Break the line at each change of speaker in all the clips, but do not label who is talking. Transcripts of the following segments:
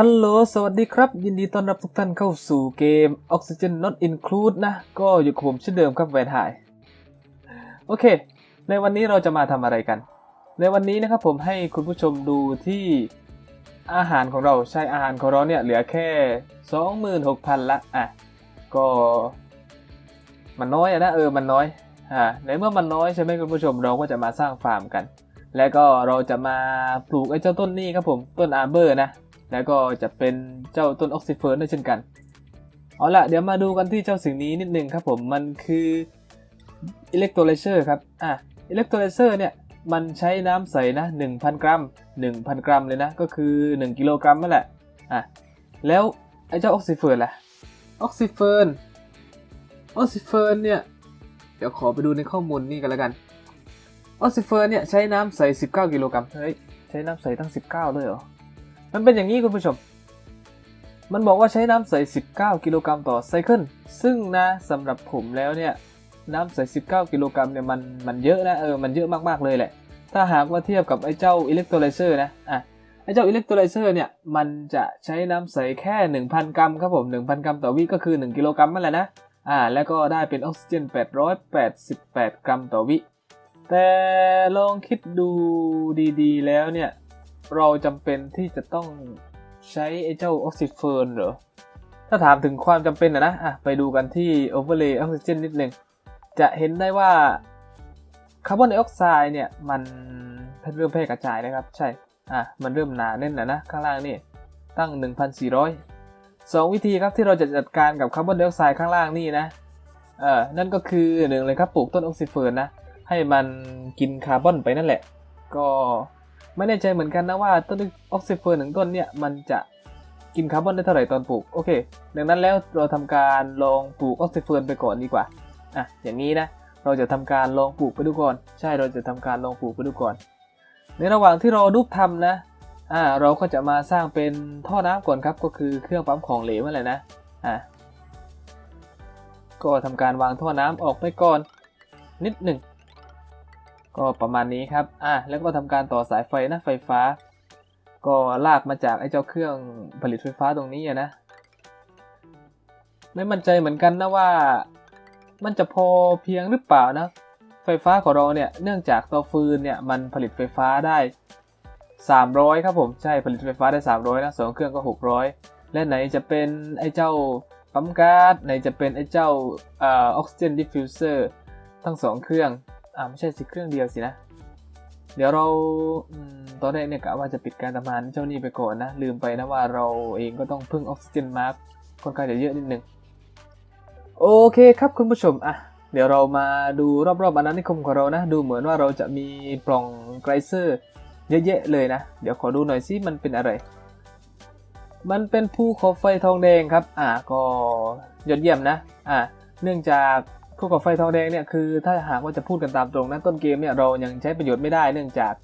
ฮัลโหล สวัสดีครับ ยินดีต้อนรับทุกท่านเข้าสู่เกม Oxygen Not Include นะ ก็อยู่กับผมเช่นเดิมครับแวนหาย โอเค ในวันนี้เราจะมาทำอะไรกัน ในวันนี้นะครับผมให้คุณผู้ชมดูที่อาหารของเรา ใช่อาหารของเราเนี่ย เหลือแค่ 26,000 ละ อะ ก็ มันน้อยอะนะ เออ มันน้อย อ่า ในเมื่อมันน้อยใช่ไหมคุณผู้ชม เราก็จะมาสร้างฟาร์มกัน แล้วก็เราจะมาปลูกไอ้เจ้าต้นนี้ครับผม ต้นอาร์เบอร์นะ แล้วก็จะเป็นเจ้าต้นออกซิเฟิร์นด้วยเช่นกัน เอาละเดี๋ยวมาดูกันที่เจ้าสิ่งนี้นิดนึงครับผมมันคืออิเล็กโทรไลเซอร์ครับอะอิเล็กโทรไลเซอร์เนี่ยมันใช้น้ำใสนะ1,000 กรัม 1,000 กรัมเลยนะ ก็คือ 1 กิโลกรัมนั่นแหละอะแล้วไอ้เจ้าออกซิเฟิร์นล่ะออกซิเฟิร์นออกซิเฟิร์นเนี่ย เดี๋ยวขอไปดูในข้อมูลนี่กันแล้วกันออกซิเฟิร์นเนี่ยใช้น้ำใส 19 กิโลกรัมเฮ้ยใช้น้ำใสตั้ง 19 เลยเหรอ มันเป็นอย่างนี้คุณผู้ชม มันบอกว่าใช้น้ำใส 19 กิโลกรัมต่อไซเคิล ซึ่งนะสำหรับผมแล้วเนี่ย น้ำใส 19 กิโลกรัมเนี่ยมันมันเยอะนะเออ มันเยอะมากๆเลยแหละ ถ้าหากว่าเทียบกับไอ้เจ้าอิเล็กโทรไลเซอร์นะ อะ ไอ้เจ้าอิเล็กโทรไลเซอร์เนี่ย มันจะใช้น้ำใสแค่ 1,000 กรัมครับผม 1,000 กรัมต่อวิก็คือ 1 กิโลกรัมนั่นแหละนะ อ่า แล้วก็ได้เป็นออกซิเจน 888 กรัมต่อวิ แต่ลองคิดดูดีๆ แล้วเนี่ย เราจำเป็นที่จะต้องใช้ไอ้เจ้าออกซิเฟิร์นเหรอ ถ้าถามถึงความจำเป็นนะนะอะไปดูกันที่ overlay oxygen นิดนึง จะเห็นได้ว่าคาร์บอนไดออกไซด์เนี่ย มันเริ่มแพร่กระจายนะครับ ใช่ อะ มันเริ่มหนาแน่นแล้วนะ ข้างล่างนี่ตั้ง 1,400สองวิธีครับที่เราจะจัดการกับคาร์บอนไดออกไซด์ข้างล่างนี่นะ เออนั่นก็คือหนึ่งเลยครับปลูกต้นออกซิเฟิร์นนะ ให้มันกินคาร์บอนไปนั่นแหละ ก็ ไม่แน่ใจเหมือนกันนะว่าต้นออกซิเฟิร์หนึ่งต้นเนี่ยมันจะกินคาร์บอนได้เท่าไหร่ตอนปลูกโอเค ดังนั้นแล้วเราทำการลองปลูกออกซิเฟิร์ไปก่อนดีกว่าอะอย่างนี้นะเราจะทำการลองปลูกไปดูก่อน ใช่เราจะทำการลองปลูกไปดูก่อน ในระหว่างที่เรารูปทำนะอ่าเราก็จะมาสร้างเป็นท่อน้ำก่อนครับก็คือเครื่องปั๊มของเหลวนั่นแหละนะอะก็ทำการวางท่อน้ำออกไปก่อนนิดหนึ่ง ก็ประมาณนี้ครับ อะ แล้วก็ทำการต่อสายไฟนะไฟฟ้า ก็ลากมาจากไอ้เจ้าเครื่องผลิตไฟฟ้าตรงนี้อะนะ ไม่มั่นใจเหมือนกันนะว่า มันจะพอเพียงหรือเปล่านะ ไฟฟ้าของเราเนี่ย เนื่องจากเตาฟืนเนี่ยมันผลิตไฟฟ้าได้ 300 ครับผม ใช่ ผลิตไฟฟ้าได้ 300นะสองเครื่องก็ 600 และไหนจะเป็นไอ้เจ้าปั๊มก๊าซ ไหนจะเป็นไอ้เจ้าออกซิเจนดิฟฟิวเซอร์ทั้งสองเครื่อง อ่าไม่ใช่สิเครื่องเดียวสินะ เดี๋ยวเราอตอนแรกเนี่ยกะว่าจะปิดการทำงานเจ้านี่ไปก่อนนะ ลืมไปนะว่าเราเองก็ต้องพึ่งออกซิเจนมาร์กค่อนข้างจะเยอะนิดนึง โอเคครับคุณผู้ชมอะเดี๋ยวเรามาดูรอบๆอาณานิคมของเรานะ ดูเหมือนว่าเราจะมีปล่องไกรเซอร์เยอะแยะเลยนะ เดี๋ยวขอดูหน่อยสิมันเป็นอะไร มันเป็นภูเขาไฟทองแดงครับ อ่าก็ยอดเยี่ยมนะ อ่า เนื่องจาก ภูเขาไฟทองแดงเนี่ยคือถ้าหากว่าจะพูดกันตามตรงนะต้นเกมเนี่ยเรายังใช้ประโยชน์ไม่ได้เนื่องจาก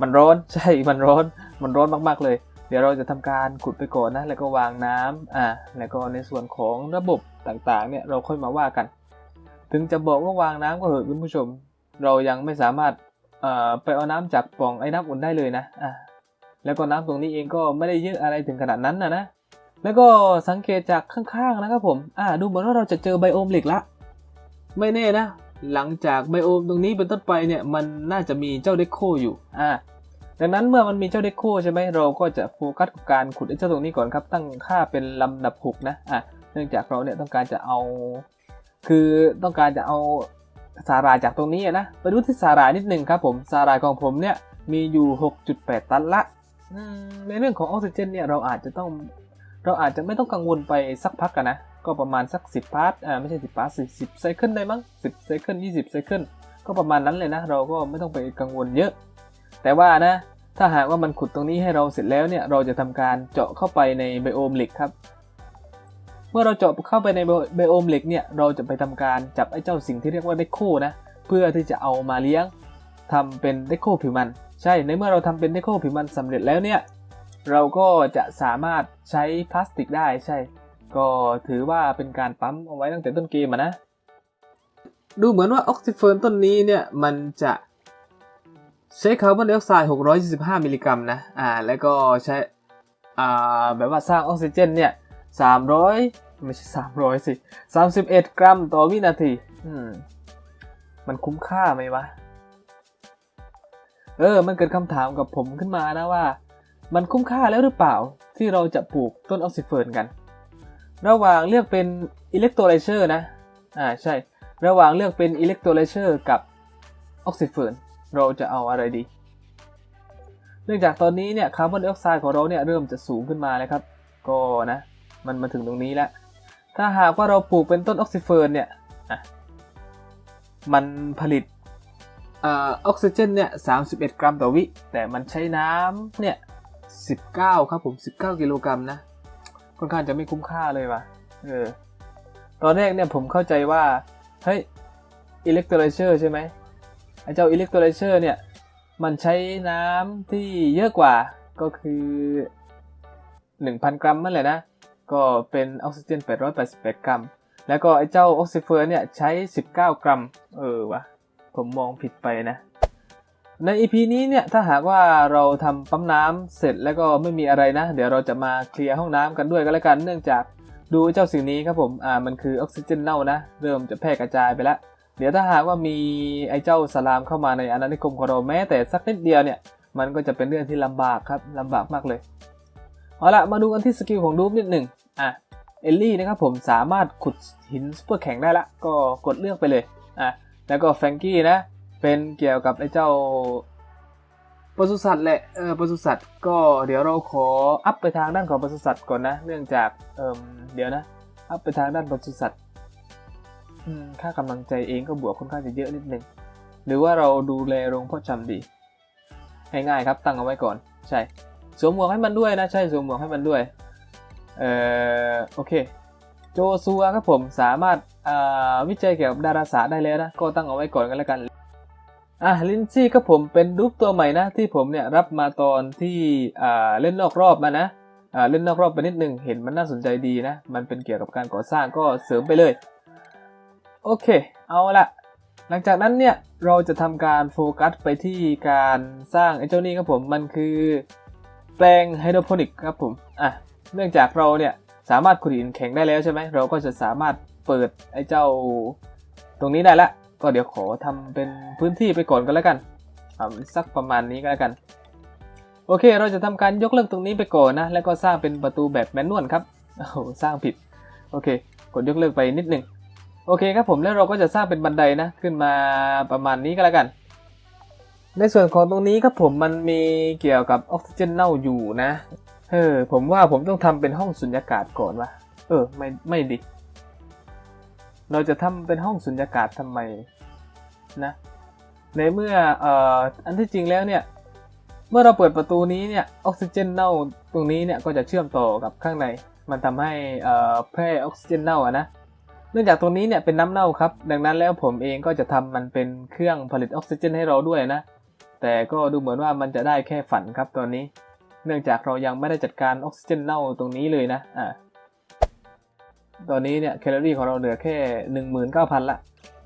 มันร้อนใช่ มันร้อน มันร้อนมากๆเลย เดี๋ยวเราจะทำการขุดไปก่อนนะ แล้วก็วางน้ำอ่าแล้วก็ในส่วนของระบบต่างๆเนี่ยเราค่อยมาว่ากัน ถึงจะบอกว่าวางน้ำก็เหอะคุณผู้ชม เรายังไม่สามารถเอ่อไปเอาน้ำจากปล่องไอ้น้ำอุ่นได้เลยนะอ่าแล้วก็น้ำตรงนี้เองก็ไม่ได้เยอะอะไรถึงขนาดนั้นนะนะแล้วก็สังเกตจากข้างๆนะครับผมอ่าดูเหมือนว่าเราจะเจอไบโอมเหล็กละ ไม่แน่นะ หลังจากไบโอมตรงนี้เป็นต้นไปเนี่ยมันน่าจะมีเจ้าเดคโคอยู่อ่าดังนั้นเมื่อมันมีเจ้าเดคโคใช่ไหมเราก็จะโฟกัสกับการขุดไอ้เจ้าตรงนี้ก่อนครับ ตั้งค่าเป็นลำดับหกนะอะเนื่องจากเราเนี่ยต้องการจะเอา คือต้องการจะเอาสาหร่ายจากตรงนี้นะไปดูที่สาหร่ายนิดหนึ่งครับผมสาหร่ายของผมเนี่ยมีอยู่ 6.8 ตันละในเรื่องของออกซิเจนเนี่ยเราอาจจะต้องเราอาจจะไม่ต้องกังวลไปสักพักกันนะ ก็ประมาณสัก 10 พาร์ทอ่าไม่ใช่10พาร์ทสิ10ไซเคิลได้มั้ง10ไซเคิล20ไซเคิลก็ประมาณนั้นเลยนะ เราก็ไม่ต้องไปกังวลเยอะ แต่ว่านะ ถ้าหากว่ามันขุดตรงนี้ให้เราเสร็จแล้วเนี่ย เราจะทำการเจาะเข้าไปในไบโอมเหล็กครับ เมื่อเราเจาะเข้าไปในไบโอมเหล็กเนี่ย เราจะไปทำการจับไอ้เจ้าสิ่งที่เรียกว่าเดโคนะ เพื่อที่จะเอามาเลี้ยงทำเป็นเดโคผิวมัน ใช่ ในเมื่อเราทำเป็นเดโคผิวมันสำเร็จแล้วเนี่ย เราก็จะสามารถใช้พลาสติกได้ ใช่ ก็ถือว่าเป็นการปั๊มเอาไว้ตั้งแต่ต้นเกมนะ ดูเหมือนว่าออกซิเฟิร์นต้นนี้เนี่ย มันจะใช้คาร์บอนไดออกไซด์ 625 มิลลิกรัมนะ อ่า แล้วก็ใช้ อ่า แบบว่าสร้างออกซิเจนเนี่ย 300 ไม่ใช่ 300 สิ 31 กรัมต่อวินาที อืม มันคุ้มค่าไหมวะ เออ มันเกิดคำถามกับผมขึ้นมานะว่า มันคุ้มค่าแล้วหรือเปล่าที่เราจะปลูกต้นออกซิเฟิร์นกัน ระหว่างเลือกเป็นอิเล็กโทรไลเชอร์นะ อ่าใช่ ระหว่างเลือกเป็นอิเล็กโทรไลเชอร์กับออกซิเฟิร์นเราจะเอาอะไรดี เนื่องจากตอนนี้เนี่ยคาร์บอนไดออกไซด์ของเราเนี่ยเริ่มจะสูงขึ้นมาแล้วครับ ก็นะ มันมาถึงตรงนี้แล้ว ถ้าหากว่าเราปลูกเป็นต้นออกซิเฟิร์นเนี่ยอะมันผลิตออออกซิเจนเนี่ย31 กรัมต่อวิ แต่มันใช้น้ำเนี่ย 19 ครับผม 19 กิโลกรัมนะ ค่อนข้างจะไม่คุ้มค่าเลยว่ะ เออ ตอนแรกเนี่ยผมเข้าใจว่า เฮ้ยอิเล็กโทรไลเชอร์ใช่ไหมไอ้เจ้าอิเล็กโทรไลเชอร์เนี่ย มันใช้น้ำที่เยอะกว่า ก็คือ 1,000 กรัมนั่นแหละนะ ก็เป็นออกซิเจน 888 กรัม แล้วก็ไอ้เจ้าออกซิเฟิร์เนี่ยใช้ 19 กรัม เออวะ ผมมองผิดไปนะ ใน EP นี้เนี่ยถ้าหากว่าเราทำปั๊มน้ำเสร็จแล้วก็ไม่มีอะไรนะ เดี๋ยวเราจะมาเคลียร์ห้องน้ำกันด้วยก็แล้วกันเนื่องจากดูเจ้าสิ่งนี้ครับผมอ่ามันคือออกซิเจนเน่านะ เริ่มจะแพร่กระจายไปแล้ว เดี๋ยวถ้าหากว่ามีไอ้เจ้าสลามเข้ามาในอาณานิคมของเราแม้แต่สักนิดเดียวเนี่ยมันก็จะเป็นเรื่องที่ลำบากครับลำบากมากเลยเอาละมาดูกันที่สกิลของดูปนิดหนึ่งอะเอลลี่นะครับผมสามารถขุดหินซุปเปอร์แข็งได้ละก็กดเลือกไปเลยอะแล้วก็แฟรงกี้นะ เป็นเกี่ยวกับไอ้เจ้าปศุสัตว์แหละ เออปศุสัตว์ก็เดี๋ยวเราขออัพไปทางด้านของปศุสัตว์ก่อนนะ เนื่องจาก เอิมเดี๋ยวนะ อัพไปทางด้านปศุสัตว์อืมค่ากำลังใจเองก็บวกค่อนข้างจะเยอะนิดนึง หรือว่าเราดูแลโรงพ่อจำดี ง่ายๆครับ ตั้งเอาไว้ก่อน ใช่ สวมหมวกให้มันด้วยนะ ใช่ สวมหมวกให้มันด้วย เอ่อโอเค โจซัวครับผม สามารถอ่าวิจัยเกี่ยวกับดาราศาสตร์ได้แล้วนะ ก็ตั้งเอาไว้ก่อนกันแล้วกัน อะลินซี่ครับผมเป็นรูปตัวใหม่นะ ที่ผมเนี่ยรับมาตอนที่อ่าเล่นนอกรอบมานะอ่าเล่นนอกรอบไปนิดหนึ่งเห็นมันน่าสนใจดีนะ มันเป็นเกี่ยวกับการก่อสร้างก็เสริมไปเลย โอเค เอาละหลังจากนั้นเนี่ยเราจะทำการโฟกัสไปที่การสร้างไอ้เจ้านี่ครับผมมันคือ แปลงไฮโดรโปนิกครับผมอะเนื่องจากเราเนี่ยสามารถขุดหินแข็งได้แล้วใช่ไหมเราก็จะสามารถเปิดไอ้เจ้าตรงนี้ได้ละ ก็เดี๋ยวขอทำเป็นพื้นที่ไปก่อนก็แล้วกันสักประมาณนี้ก็แล้วกัน โอเค เราจะทำการยกเลิกตรงนี้ไปก่อนนะ แล้วก็สร้างเป็นประตูแบบแมนนวลครับโอ้สร้างผิด โอเค กดยกเลิกไปนิดหนึ่งโอเคครับผมแล้วเราก็จะสร้างเป็นบันไดนะ ขึ้นมาประมาณนี้ก็แล้วกัน ในส่วนของตรงนี้ครับผมมันมีเกี่ยวกับออกซิเจนเน่าอยู่นะเออผมว่าผมต้องทำเป็นห้องสุญญากาศก่อนวะเออไม่ไม่ดิ เราจะทำเป็นห้องสุญญากาศทำไมนะในเมื่อออันที่จริงแล้วเนี่ยเมื่อเราเปิดประตูนี้เนี่ยออกซิเจนเน่าตรงนี้เนี่ยก็จะเชื่อมต่อกับข้างใน มันทำให้แพร่ออกซิเจนเน่าอะนะเนื่องจากตรงนี้เนี่ยเป็นน้ำเน่าครับ ดังนั้นแล้วผมเองก็จะทำมันเป็นเครื่องผลิตออกซิเจนให้เราด้วยนะ แต่ก็ดูเหมือนว่ามันจะได้แค่ฝันครับตอนนี้ เนื่องจากเรายังไม่ได้จัดการออกซิเจนเน่าตรงนี้เลยนะอ่า ตอนนี้เนี่ยแคลอรี่ของเราเหลือแค่ 19,000 ละ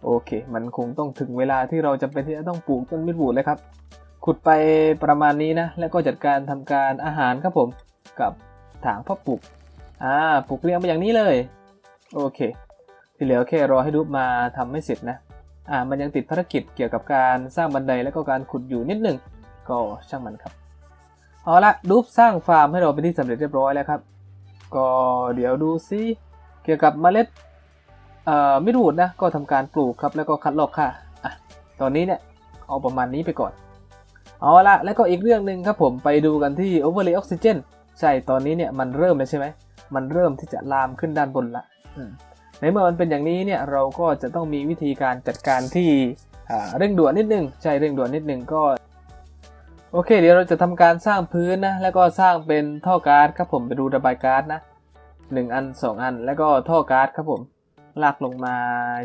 โอเค มันคงต้องถึงเวลาที่เราจำเป็นที่จะต้องปลูกต้นมิตรบูดเลยครับ ขุดไปประมาณนี้นะ แล้วก็จัดการทำการอาหารครับผม กับถางเพ่อปลูก อ่า ปลูกเรียงไปอย่างนี้เลย โอเค ที่เหลือแค่รอให้รูมาทำให้เสร็จนะ อ่า มันยังติดภารกิจเกี่ยวกับการสร้างบันไดและก็การขุดอยู่นิดหนึ่ง ก็ช่างมันครับ เอาละรูสร้างฟาร์มให้เราเป็นที่สำเร็จเรียบร้อยแล้วครับ ก็เดี๋ยวดูซิ เกี่ยวกับเมล็ดเอ่อมิดูดนะก็ทำการปลูกครับแล้วก็คัดลอกค่ะอะตอนนี้เนี่ยเอาประมาณนี้ไปก่อน เอาละแล้วก็อีกเรื่องหนึ่งครับผมไปดูกันที่ overlay oxygen ใช่ตอนนี้เนี่ยมันเริ่มแล้วใช่ไหมมันเริ่มที่จะลามขึ้นด้านบนละในเมื่อมันเป็นอย่างนี้เนี่ยเราก็จะต้องมีวิธีการจัดการที่เร่งด่วนนิดนึงใช่เร่งด่วนนิดนึงก็โอเค เดี๋ยวเราจะทำการสร้างพื้นนะแล้วก็สร้างเป็นท่อก๊าซครับผมไปดูระบายก๊าซนะ หนึ่งอันสองอัน แล้วก็ท่อก๊าซครับผม ลากลงมา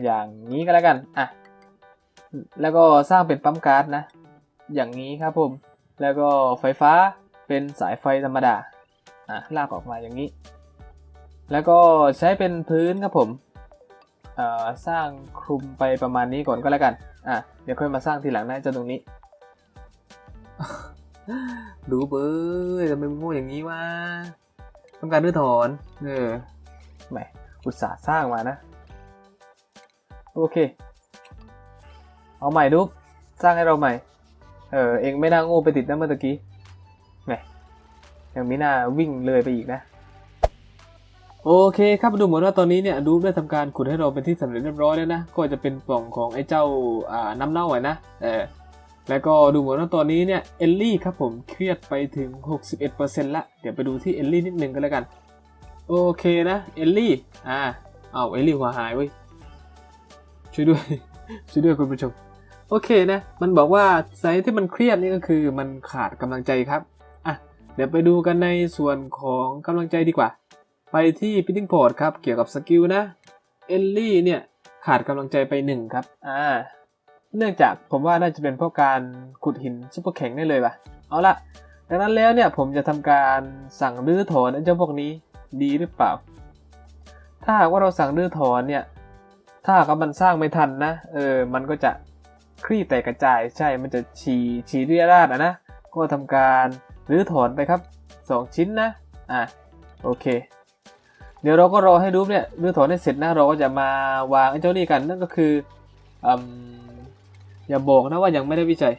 อย่างนี้ก็แล้วกัน อะ แล้วก็สร้างเป็นปั๊มก๊าซนะ อย่างนี้ครับผม แล้วก็ไฟฟ้าเป็นสายไฟธรรมดา อะ ลากออกมาอย่างนี้ แล้วก็ใช้เป็นพื้นครับผม เอ่อ สร้างคลุมไปประมาณนี้ก่อนก็แล้วกัน อะ เดี๋ยวค่อยมาสร้างทีหลังนะเจ้าตรงนี้ดูเบอร์ทำไมมันโง่อย่างนี้วะ ทำการรื้อถอนเออแหมอุตสาห์สร้างมานะ โอเค เอาใหม่ดูสร้างให้เราใหม่ เออเองไม่น่าโง่ไปติดนะเมื่อกี้แหมยังไม่น่าวิ่งเลยไปอีกนะโอเคครับดูเหมือนว่าตอนนี้เนี่ยดูได้ทำการขุดให้เราเป็นที่สำเร็จเรียบร้อยแล้วนะ ก็จะเป็นปล่องของไอ้เจ้าอ่าน้ำเน่าอะนะเออ แล้วก็ดูเหมือนว่าตอนนี้เนี่ยเอลลี่ครับผมเครียดไปถึง 61%ละเดี๋ยวไปดูที่เอลลี่นิดนึงก็แล้วกัน โอเคนะเอลลี่อ่าเอาเอลลี่หัวหายเว้ยช่วยด้วยช่วยด้วยคุณผู้ชมโอเคนะมันบอกว่าสาเหตุที่มันเครียดนี่ก็คือมันขาดกำลังใจครับอะเดี๋ยวไปดูกันในส่วนของกำลังใจดีกว่า ไปที่ Pitting Port ครับเกี่ยวกับสกิลนะเอลลี่เนี่ยขาดกำลังใจไปหนึ่งครับอ่า เนื่องจากผมว่าน่าจะเป็นเพราะการขุดหินซุปเปอร์แข็งได้เลยป่ะ เอาละดังนั้นแล้วเนี่ยผมจะทำการสั่งรื้อถอนไอ้เจ้าพวกนี้ดีหรือเปล่า ถ้าหากว่าเราสั่งรื้อถอนเนี่ย ถ้าหากมันสร้างไม่ทันนะ เออ มันก็จะคลี่แตกกระจายใช่ มันจะฉี่ฉี่เรียราดอะนะ ก็ทำการรื้อถอนไปครับ 2 ชิ้นนะ อะ โอเค เดี๋ยวเราก็รอให้รูปเนี่ยรื้อถอนให้เสร็จนะ เราก็จะมาวางไอ้เจ้านี่กัน นั่นก็คืออืม อย่าบอกนะว่ายังไม่ได้วิจัย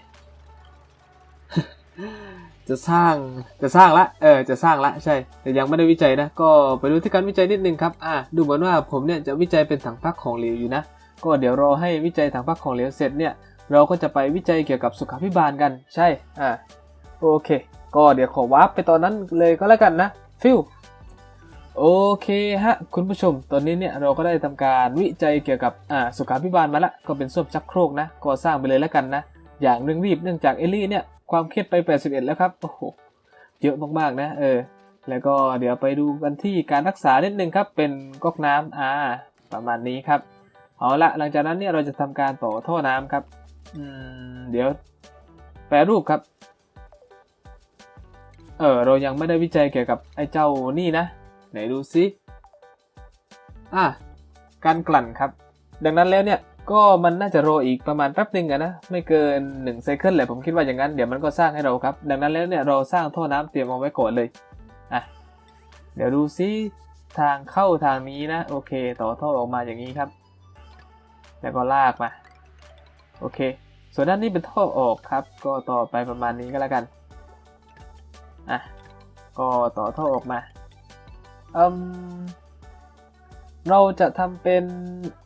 จะสร้างจะสร้างละเออจะสร้างละใช่ แต่ยังไม่ได้วิจัยนะ ก็ไปดูที่การวิจัยนิดนึงครับอะดูเหมือนว่าผมเนี่ยจะวิจัยเป็นถังพักของเหลวอยู่นะ ก็เดี๋ยวรอให้วิจัยถังพักของเหลวเสร็จเนี่ย เราก็จะไปวิจัยเกี่ยวกับสุขาพิบาลกันใช่อ่าโอเค ก็เดี๋ยวขอวาร์ปไปตอนนั้นเลยก็แล้วกันนะฟิว โอเคฮะคุณผู้ชม ตอนนี้เนี่ยเราก็ได้ทำการวิจัยเกี่ยวกับอ่าสุขาพิบาลมาละก็เป็นส้วมชักโครกนะ ก็สร้างไปเลยแล้วกันนะ อย่างเร่งรีบเนื่องจากเอลลี่เนี่ยความเครียดไป 81 แล้วครับ โอ้โห เยอะมากๆนะเออ แล้วก็เดี๋ยวไปดูกันที่การรักษานิดนึงครับ เป็นก๊อกน้ำอ่าประมาณนี้ครับ เอาละหลังจากนั้นเนี่ยเราจะทำการต่อท่อน้ำครับอืมเดี๋ยวแปรรูปครับ เออเรายังไม่ได้วิจัยเกี่ยวกับไอ้เจ้านี่นะ ไหนดูซิอะการกลั่นครับ ดังนั้นแล้วเนี่ยก็มันน่าจะรออีกประมาณแป๊บหนึ่งอะนะ ไม่เกิน1ไซเคิลแหละผมคิดว่าอย่างนั้นเดี๋ยวมันก็สร้างให้เราครับ ดังนั้นแล้วเนี่ยเราสร้างท่อน้ำเตรียมเอาไว้ก่อนเลยอะเดี๋ยวดูซิทางเข้าทางนี้นะ โอเค ต่อท่อออกมาอย่างนี้ครับ แล้วก็ลากมา โอเค ส่วนด้านนี้เป็นท่อออกครับ ก็ต่อไปประมาณนี้ก็แล้วกันอะก็ต่อท่อออกมา เราจะทำเป็น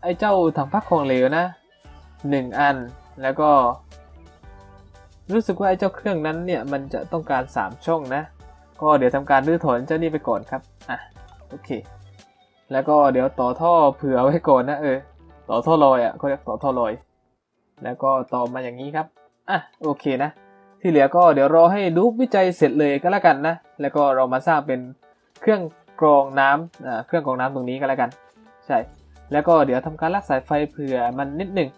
ไอ้เจ้าถังพักของเหลวนะหนึ่งอันแล้วก็ รู้สึกว่าไอ้เจ้าเครื่องนั้นเนี่ยมันจะต้องการ 3 ช่องนะ ก็เดี๋ยวทำการรื้อถอนเจ้านี่ไปก่อนครับอะโอเค แล้วก็เดี๋ยวต่อท่อเผื่อไว้ก่อนนะเออต่อท่อลอยอะเขาเรียกต่อท่อลอย แล้วก็ต่อมาอย่างนี้ครับอะโอเคนะ ที่เหลือก็เดี๋ยวรอให้ดูวิจัยเสร็จเลยก็แล้วกันนะ แล้วก็เรามาสร้างเป็นเครื่อง กรองน้ำเครื่องกรองน้ำตรงนี้ก็แล้วกัน ใช่ แล้วก็เดี๋ยวทำการลากสายไฟเผื่อมันนิดหนึ่ง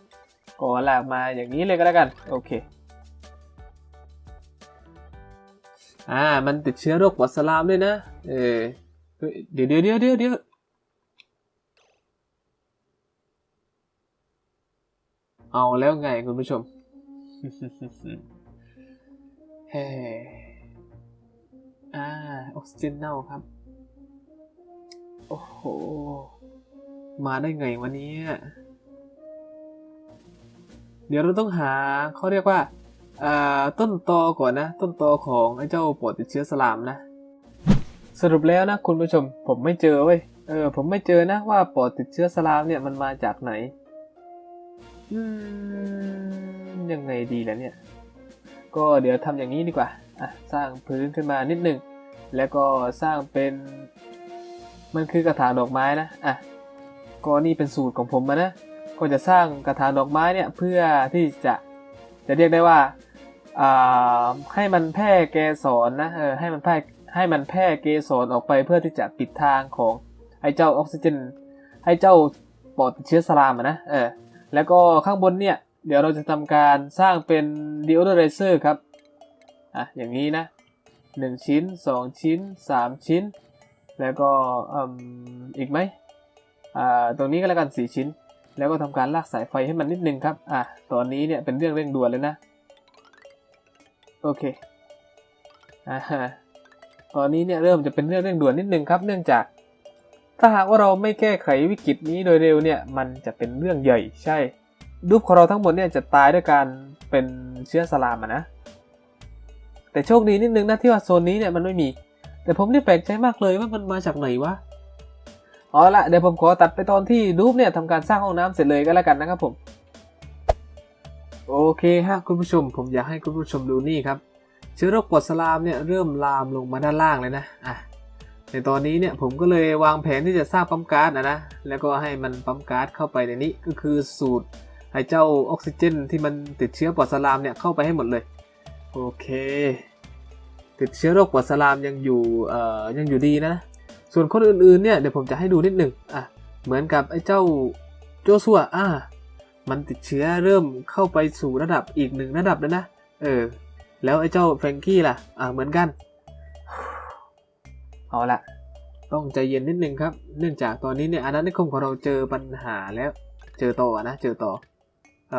ก็ลากมาอย่างนี้เลยก็แล้วกัน โอเค อ่า มันติดเชื้อโรคปอดสลามด้วยนะ เออเฮ้ยเดี๋ยวเดี๋ยวเดี๋ยวเดี๋ยวเดี๋ยวเอาแล้วไงคุณผู้ชมเฮ้อ่าออกซิเจนเน่าครับ โอ้โห มาได้ไงวันนี้ เดี๋ยวเราต้องหาเขาเรียกว่าต้นตอก่อนนะ ต้นตอของไอ้เจ้าปอดติดเชื้อสลามนะ สรุปแล้วนะคุณผู้ชม ผมไม่เจอเว้ย เออ ผมไม่เจอนะว่าปอดติดเชื้อสลามเนี่ยมันมาจากไหน อืม ยังไงดีแล่ะเนี่ย ก็เดี๋ยวทำอย่างนี้ดีกว่า อะ สร้างพื้นขึ้นมานิดหนึ่ง แล้วก็สร้างเป็น มันคือกระถางดอกไม้นะอะก็นี่เป็นสูตรของผมมานะก็จะสร้างกระถางดอกไม้เนี่ยเพื่อที่จะจะเรียกได้ว่าอ่าให้มันแพร่เกสรนะเออให้มันแพร่ให้มันแพร่เกสรออกไปเพื่อที่จะปิดทางของไอ้เจ้าออกซิเจนให้เจ้าปอดเชื้อสลามนะเออแล้วก็ข้างบนเนี่ยเดี๋ยวเราจะทำการสร้างเป็นดิโอเดอร์เรเซอร์ครับอะอย่างนี้นะ 1 ชิ้น 2 ชิ้น 3 ชิ้น แล้วก็ออีกไหมตรงนี้ก็แล้วกัน 4 ชิ้น แล้วก็ทำการลากสายไฟให้มันนิดนึงครับอะตอนนี้เนี่ยเป็นเรื่องเร่งด่วนเลยนะ โอเคอ่าฮะตอนนี้เนี่ยเริ่มจะเป็นเรื่องเร่งด่วนนิดนึงครับ เนื่องจากถ้าหากว่าเราไม่แก้ไขวิกฤตนี้โดยเร็วเนี่ยมันจะเป็นเรื่องใหญ่ใช่รูปของเราทั้งหมดเนี่ยจะตายด้วยการเป็นเชื้อสลามอะนะ แต่โชคดีนิดนึงนะที่ว่าโซนนี้เนี่ยมันไม่มี แต่ผมนี่แปลกใจมากเลยว่ามันมาจากไหนวะเอาละเดี๋ยวผมขอตัดไปตอนที่รูปเนี่ยทำการสร้างห้องน้ำเสร็จเลยก็แล้วกันนะครับผม โอเคฮะคุณผู้ชม ผมอยากให้คุณผู้ชมดูนี่ครับเชื้อโรคปอดสลามเนี่ยเริ่มลามลงมาด้านล่างเลยนะอะในตอนนี้เนี่ยผมก็เลยวางแผนที่จะสร้างปั๊มก๊าซนะนะแล้วก็ให้มันปั๊มก๊าซเข้าไปในนี้ก็คือสูตรให้เจ้าออกซิเจน ที่มันติดเชื้อปอดสลามเนี่ยเข้าไปให้หมดเลย โอเค ติดเชื้อโรคปอดสลามยังอยู่เอ่อยังอยู่ดีนะ ส่วนคนอื่นๆเนี่ยเดี๋ยวผมจะให้ดูนิดหนึ่งอะเหมือนกับไอ้เจ้าโจซัวอะมันติดเชื้อเริ่มเข้าไปสู่ระดับอีกหนึ่งระดับแล้วนะเออแล้วไอ้เจ้าแฟรงกี้ล่ะอ่าเหมือนกันเอาละต้องใจเย็นนิดนึงครับ เนื่องจากตอนนี้เนี่ยอาณานิคมของเราเจอปัญหาแล้ว เจอต่อนะเจอต่ออ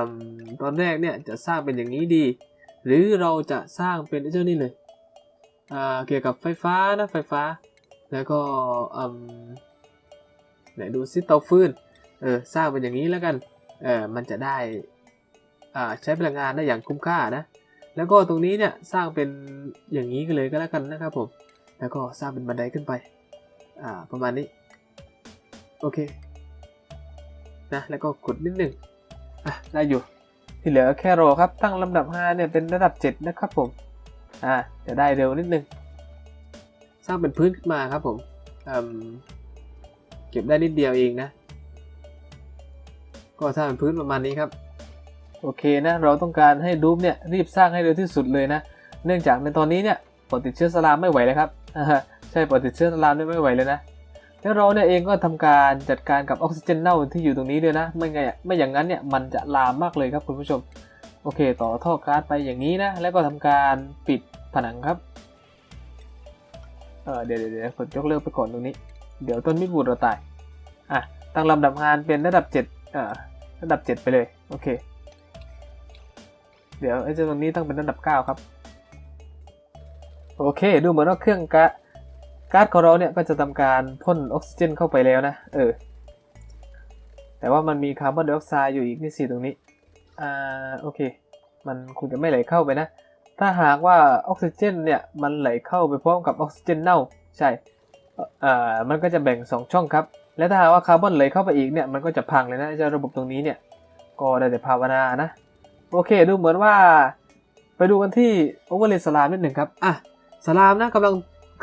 ตอนแรกเนี่ยจะสร้างเป็นอย่างนี้ดี หรือเราจะสร้างเป็นไอ้เจ้านี่เลย เกี่ยวกับไฟฟ้านะไฟฟ้า แล้วก็อืมไหนดูซิเตาฟืนเออสร้างเป็นอย่างนี้แล้วกันเออมันจะได้อ่าใช้พลังงานได้อย่างคุ้มค่านะ แล้วก็ตรงนี้เนี่ยสร้างเป็นอย่างนี้กันเลยก็แล้วกันนะครับผม แล้วก็สร้างเป็นบันไดขึ้นไป อ่า ประมาณนี้ โอเค นะ แล้วก็กดนิดหนึ่งอะ ได้อยู่ ที่เหลือแค่รอครับ ตั้งลำดับ 5 เนี่ย เป็นระดับ 7 นะครับผม อ่าจะได้เร็วนิดนึง สร้างเป็นพื้นขึ้นมาครับผมเก็บได้นิดเดียวเองนะ ก็สร้างเป็นพื้นประมาณนี้ครับ โอเคนะ เราต้องการให้รูปเนี่ยรีบสร้างให้เร็วที่สุดเลยนะ เนื่องจากในตอนนี้เนี่ยปอดติดเชื้อสลามไม่ไหวแล้วครับ ใช่ปอดติดเชื้อสลามเนี่ยไม่ไหวเลยนะแล้วเราเนี่ยเองก็ทำการจัดการกับออกซิเจนเน่าที่อยู่ตรงนี้ด้วยนะ ไม่ไงไม่อย่างนั้นเนี่ยมันจะลามมากเลยครับคุณผู้ชม โอเค ต่อท่อก๊าซไปอย่างนี้นะ แล้วก็ทำการปิด ผนังครับ เออเดี๋ยวเดี๋ยวเดี๋ยกเลิกไปก่อนตรงนี้ เดี๋ยวต้นมิบูดเราตาย อะ ตั้งลำดับงานเป็นระดับ7เอ่อระดับ 7 ไปเลย โอเค เดี๋ยวไอ้เจ้าตรงนี้ตั้งเป็นระดับ 9 ครับ โอเค ดูเหมือนว่าเครื่องกะก๊าซของเราเนี่ยก็จะทำการพ่นออกซิเจนเข้าไปแล้วนะ เออ แต่ว่ามันมีคาร์บอนไดออกไซด์อยู่อีกนี่สิตรงนี้ อ่า โอเค มันคงจะไม่ไหลเข้าไปนะ ถ้าหากว่าออกซิเจนเนี่ยมันไหลเข้าไปพร้อมกับออกซิเจนเน่าใช่เอ่อมันก็จะแบ่ง 2 ช่องครับ และถ้าหากว่าคาร์บอนไหลเข้าไปอีกเนี่ยมันก็จะพังเลยนะเจ้าระบบตรงนี้เนี่ยก็ได้แต่ภาวนานะ โอเคดูเหมือนว่า ไปดูกันที่โอเวอร์เลสลามนิดหนึ่งครับอะสลามนะกำลัง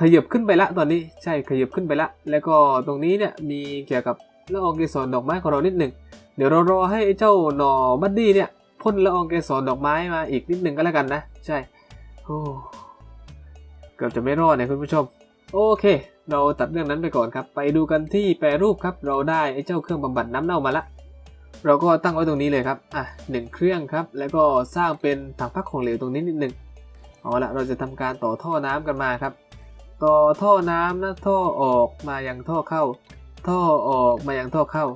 ขยับขึ้นไปละตอนนี้ใช่ขยับขึ้นไปละ แล้วก็ตรงนี้เนี่ยมีเกี่ยวกับละอองเกสรดอกไม้ของเรานิดหนึ่งเดี๋ยวเรารอให้เจ้าหนอบัดดี้เนี่ย พ่นละอองเกสรดอกไม้มาอีกนิดหนึ่งก็แล้วกันนะ ใช่โอ้เกือบจะไม่รอดเนี่ยคุณผู้ชม โอเค เราตัดเรื่องนั้นไปก่อนครับ ไปดูกันที่แปรรูปครับ เราได้ไอ้เจ้าเครื่องบำบัดน้ำเน่ามาละ เราก็ตั้งไว้ตรงนี้เลยครับ อะหนึ่งเครื่องครับ แล้วก็สร้างเป็นถังพักของเหลวตรงนี้นิดหนึ่งเอาละเราจะทำการต่อท่อน้ำกันมาครับ ต่อท่อน้ำนะท่อออกมายังท่อเข้า ท่อออกมายังท่อเข้า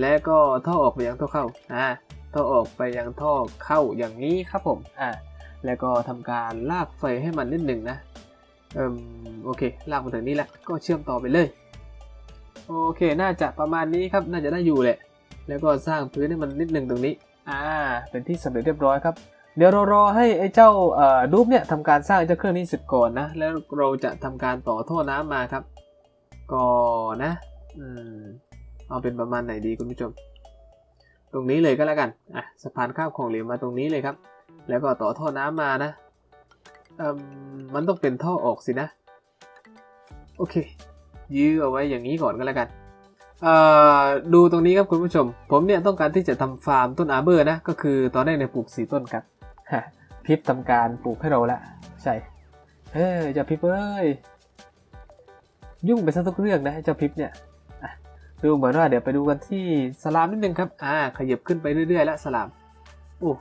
และก็ท่อออกไปยังท่อเข้า อ่า ท่อออกไปยังท่อเข้าอย่างนี้ครับผมอ่าแล้วก็ทำการลากไฟให้มันนิดหนึ่งนะเอ่มโอเค ลากมาถึงนี้แล้วก็เชื่อมต่อไปเลย โอเค น่าจะประมาณนี้ครับ น่าจะได้อยู่แหละ แล้วก็สร้างพื้นให้มันนิดหนึ่งตรงนี้ อ่า เป็นที่สำเร็จเรียบร้อยครับ เดี๋ยวเรารอให้ไอ้เจ้าเอ่อรูปเนี่ยทำการสร้างไอ้เจ้าเครื่องนี้เสร็จก่อนนะ แล้วเราจะทำการต่อท่อน้ำมาครับก็นะ อืม เอาเป็นประมาณไหนดีคุณผู้ชม ตรงนี้เลยก็แล้วกันอะสะพานข้ามของเหลวมาตรงนี้เลยครับ แล้วก็ต่อท่อน้ำมานะเอ่มมันต้องเป็นท่อออกสินะ โอเค ยื้อเอาไว้อย่างนี้ก่อนก็แล้วกันอ่อดูตรงนี้ครับคุณผู้ชม ผมเนี่ยต้องการที่จะทำฟาร์มต้นอาร์เบอร์นะ ก็คือตอนแรกเนี่ยปลูกสีต้นครับฮะพิบทำการปลูกให้เราละใช่เฮ้ยเจ้าพิบเอ้ยยุ่งไปซะทุกเรื่องนะเจ้าพิบเนี่ย ดูเหมือนว่าเดี๋ยวไปดูกันที่สลามนิดนึงครับ อ่า ขยับขึ้นไปเรื่อยๆ แล้วสลามโอ้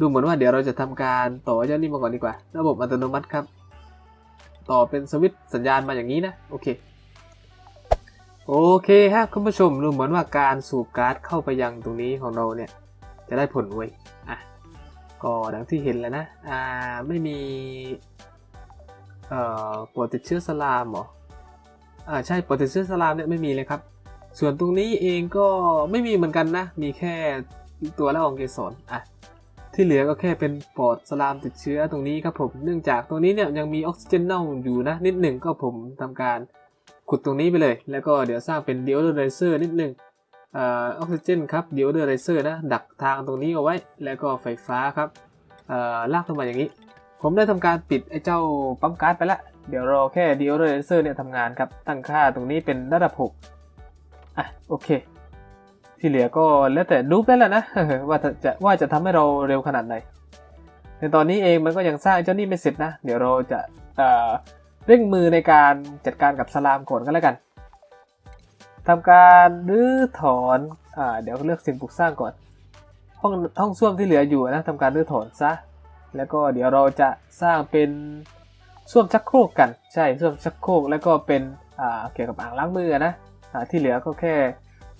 ดูเหมือนว่าเดี๋ยวเราจะทำการต่อเจ้านี่มาก่อนดีกว่า ระบบอัตโนมัติครับ ต่อเป็นสวิตช์สัญญาณมาอย่างนี้นะ โอเค โอเคฮะคุณผู้ชม ดูเหมือนว่าการสูบก๊าซเข้าไปยังตรงนี้ของเราเนี่ย จะได้ผลเว้ย อะ ก็ดังที่เห็นแล้วนะ อ่า ไม่มี เออ่อปวดติดเชื้อสลามเหรอ อ่า ใช่ปวดติดเชื้อสลามเนี่ยไม่มีเลยครับ ส่วนตรงนี้เองก็ไม่มีเหมือนกันนะ มีแค่ตัวละอองเกสรอะที่เหลือก็แค่เป็นปอดสลามติดเชื้อตรงนี้ครับผมเนื่องจากตรงนี้เนี่ยยังมีออกซิเจนเน่าอยู่นะ นิดหนึ่งก็ผมทำการขุดตรงนี้ไปเลย แล้วก็เดี๋ยวสร้างเป็นเดียวเดอร์ไรเซอร์นิดหนึ่งออกซิเจนครับเดียวเดอร์ไรเซอร์นะดักทางตรงนี้เอาไว้ แล้วก็ไฟฟ้าครับอ่าลากลงมาอย่างนี้ ผมได้ทำการปิดไอ้เจ้าปั๊มการ์ดไปแล้วเดี๋ยวรอแค่เดียวเดอร์ไรเซอร์เนี่ยทำงานครับตั้งค่าตรงนี้เป็นระดับ 6 อะโอเค ที่เหลือก็แล้วแต่รูปได้แล้วนะว่าจะว่าจะทำให้เราเร็วขนาดไหนในตอนนี้เองมันก็ยังสร้างเจ้านี่ไม่เสร็จนะ เดี๋ยวเราจะเอ่อเร่งมือในการจัดการกับสลามก่อนก็แล้วกันทำการรื้อถอนอ่าเดี๋ยวเลือกสิ่งปลูกสร้างก่อน ห้องห้องส้วมที่เหลืออยู่นะทำการรื้อถอนซะ แล้วก็เดี๋ยวเราจะสร้างเป็นส้วมชักโครกกัน ใช่ส้วมชักโครกแล้วก็เป็นอ่าเกี่ยวกับอ่างล้างมือนะ ที่เหลือก็แค่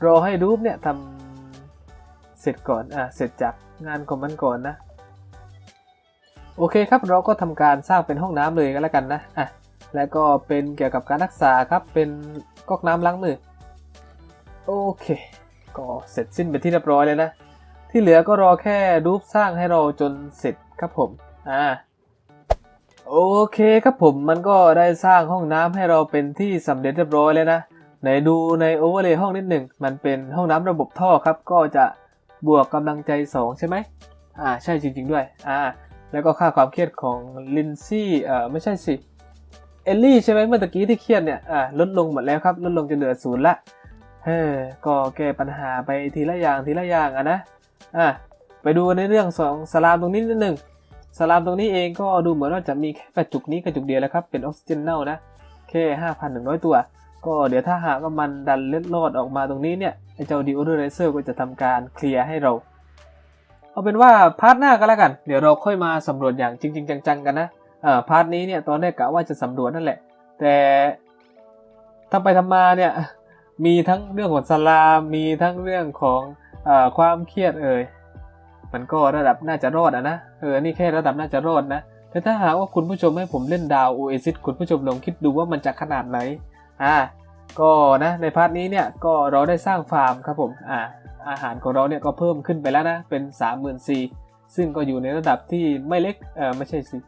รอให้รูปเนี่ยทำเสร็จก่อนอ่าเสร็จจากงานของมันก่อนนะโอเคครับเราก็ทำการสร้างเป็นห้องน้ำเลยก็แล้วกันนะอะแล้วก็เป็นเกี่ยวกับการรักษาครับเป็นก๊อกน้ำล้างมือโอเค ก็เสร็จสิ้นไปนที่เรียบร้อยเลยนะ ที่เหลือก็รอแค่รูปสร้างให้เราจนเสร็จครับผมอ่าโอเคครับผมมันก็ได้สร้างห้องน้ำให้เราเป็นที่สำเร็จเรียบร้อยเลยนะ ไหนดูในโอเวอร์เลย์ห้องนิดหนึ่งมันเป็นห้องน้ำระบบท่อครับ ก็จะบวกกำลังใจ 2 ใช่ไหมอ่าใช่จริง ๆ ด้วยอ่าแล้วก็ค่าความเครียดของลินซี่เอ่อไม่ใช่สิเอลลี่ใช่ไหมเมื่อกี้ที่เครียดเนี่ยอ่าลดลงหมดแล้วครับลดลงจนเหลือศูนย์ละเฮ้ก็แก้ปัญหาไปทีละอย่างทีละอย่างอะนะอ่าไปดูในเรื่องสองสลามตรงนี้นิดหนึ่งสลามตรงนี้เองก็ดูเหมือนว่าจะมีแค่กระจุกนี้กระจุกเดียวแล้วครับเป็นออกซิเจนเน่านะแค่ 5,100 ตัว ก็เดี๋ยวถ้าหากว่ามันดันเล็ดลอดออกมาตรงนี้เนี่ยไอเจ้าดิโอเดอร์ไรเซอร์ก็จะทำการเคลียร์ให้เรา เอาเป็นว่าพาร์ทหน้าก็แล้วกัน เดี๋ยวเราค่อยมาสำรวจอย่างจริง ๆ จังๆกันนะเอ่อพาร์ทนี้เนี่ยตอนแรกกะว่าจะสำรวจนั่นแหละ แต่ทำไปทำมาเนี่ยมีทั้งเรื่องของสลามมีทั้งเรื่องของเอ่อความเครียดเอ่ยมันก็ระดับน่าจะรอดอะนะเออนี่แค่ระดับน่าจะรอดนะแต่ถ้าหากว่าคุณผู้ชมให้ผมเล่นดาวโอเอซิสคุณผู้ชมลองคิดดูว่ามันจะขนาดไหน อ่าก็นะในพาร์ทนี้เนี่ยก็เราได้สร้างฟาร์มครับผมอ่าอาหารของเราเนี่ยก็เพิ่มขึ้นไปแล้วนะเป็น34,000ซึ่งก็อยู่ในระดับที่ไม่เล็กเออไม่ใช่สิ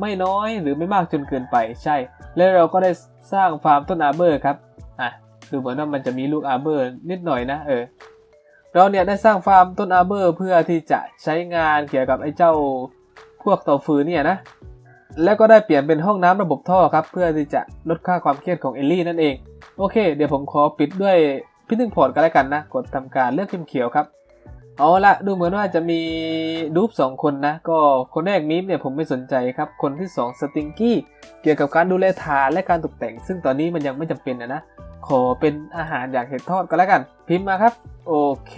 ไม่น้อยหรือไม่มากจนเกินไปใช่ แล้วเราก็ได้สร้างฟาร์มต้นอาเบอร์ครับอะดูเหมือนว่ามันจะมีลูกอาเบอร์นิดหน่อยนะเออเราเนี่ยได้สร้างฟาร์มต้นอาเบอร์เพื่อที่จะใช้งานเกี่ยวกับไอ้เจ้าพวกเต่าฟืนเนี่ยนะ แล้วก็ได้เปลี่ยนเป็นห้องน้ำระบบท่อครับ เพื่อที่จะลดค่าความเครียดของเอลลี่นั่นเอง โอเค เดี๋ยวผมขอปิดด้วยพิทึงพอร์ตกันแล้วกันนะ กดทำการเลือกพิมพ์เขียวครับ เอาละดูเหมือนว่าจะมีดูปสองคนนะ ก็คนแรกมิมเนี่ยผมไม่สนใจครับ คนที่สองสติงกี้เกี่ยวกับการดูแลฐานและการตกแต่ง ซึ่งตอนนี้มันยังไม่จำเป็นนะนะ ขอเป็นอาหารอยางเห็ดทอดก็แล้วกัน พิมพ์มาครับ โอเค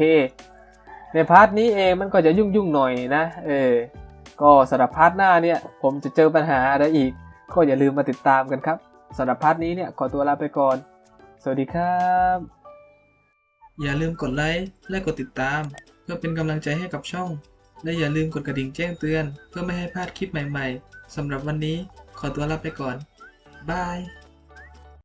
ในพาร์ทนี้เองมันก็จะยุ่งยุ่งๆหน่อยนะ เออ ก็สำหรับพาร์ทหน้าเนี่ยผมจะเจอปัญหาอะไรอีก ก็อย่าลืมมาติดตามกันครับสำหรับพาร์ทนี้เนี่ยขอตัวลาไปก่อน สวัสดีครับ
อย่าลืมกดไลค์และกดติดตาม เพื่อเป็นกำลังใจให้กับช่อง และอย่าลืมกดกระดิ่งแจ้งเตือน เพื่อไม่ให้พลาดคลิปใหม่ๆสำหรับวันนี้ขอตัวลาไปก่อนบาย